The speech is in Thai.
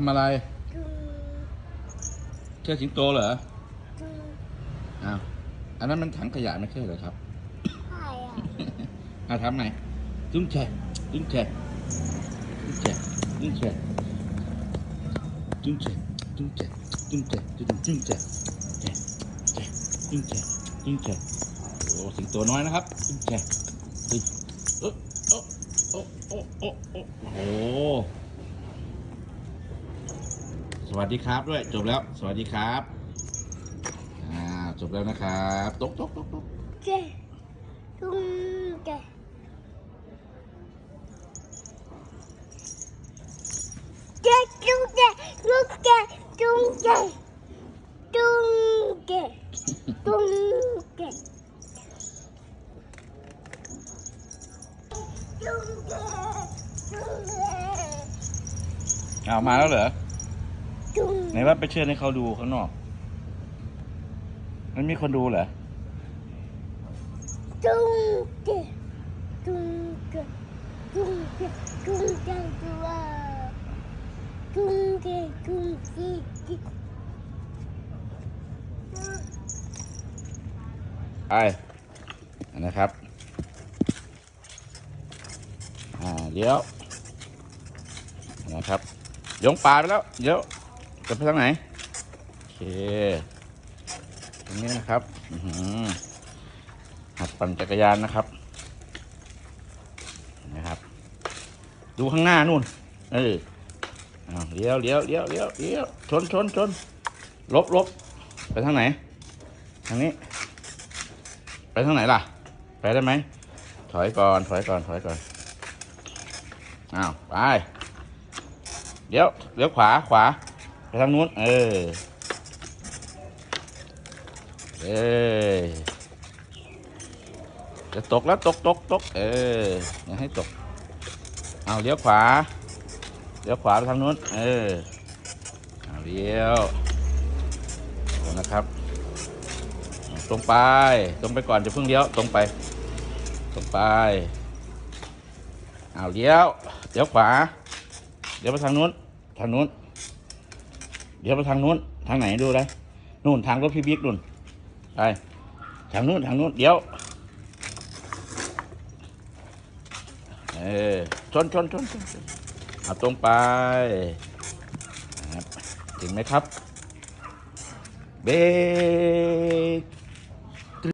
ำอะไรจุงเชื่อสิงโตเหรอจุงอ้าวอันนั้นมันถังขยะไม่ใช่เหรอครับใช่อะอาทำไหนจุ้งแฉะจุ้งแฉะจุ้งแฉะจุ้งแฉะจุ้งแฉะจุ้งแฉะจุ้งแฉะจุ้งจุ้งแฉะแฉะแฉะจุ้งแฉะจุ้งแฉะโอ้สิงโตน้อยนะครับจุ้งแฉะเฮ้ยเอ๊ะโอ้โอ้โอ้โอ้โอ้โอ้โห สวัสดีครับด้วย จบแล้ว สวัสดีครับ อ่า จบแล้วนะครับตกตกตกตกเจ๊จุงเจ๊เจ๊จุงเจ๊จุงเจ๊จุงเจ๊จุงเจ๊จุงเจ๊จุงเจ๊จุงเจ๊เอามาแล้วเหรอ จุงไหนว่าไปเชิญให้เขาดูข้างนอก มันมีคนดูเหรอ จุงเจ๊จุงเจ๊จุงเจ๊จุงเจ๊ตัวจุงเจ๊จุงเจ๊จุงไปนะครับอ่าเดี๋ยวนะครับยงปลาไปแล้วเดี๋ยว จะไปทางไหน โอเค ตรงนี้นะครับหัดปั่นจักรยานนะครับ นะครับ ดูข้างหน้านู่น เอออ้าวเลี้ยวเลี้ยวเลี้ยวเลี้ยวเลี้ยวชนชนชนลบลบไปทางไหน ทางนี้ ไปทางไหนล่ะ ไปได้ไหม ถอยก่อน ถอยก่อน ถอยก่อน อ้าว ไป เดี๋ยวเลี้ยวขวา ขวา ไปทางนู้น เออ เออจะตกแล้วตกตกตกเอออย่าให้ตก เอาเลี้ยวขวา เลี้ยวขวาไปทางนู้น เออ เอาเลี้ยวนะครับ ตรงไป ตรงไปก่อนจะเพิ่งเลี้ยว ตรงไป ตรงไป เอาเลี้ยว เลี้ยวขวาเลี้ยวไปทางนู้น ทางนู้น เดี๋ยวไปทางนู้น ทางไหนดูเลยนู่นทางรถพี่บิ๊กนู่นไปทางนู้นทางนู้นเดี๋ยว เออชนชนชนชนเอาตรงไปถึงไหมครับ เบรก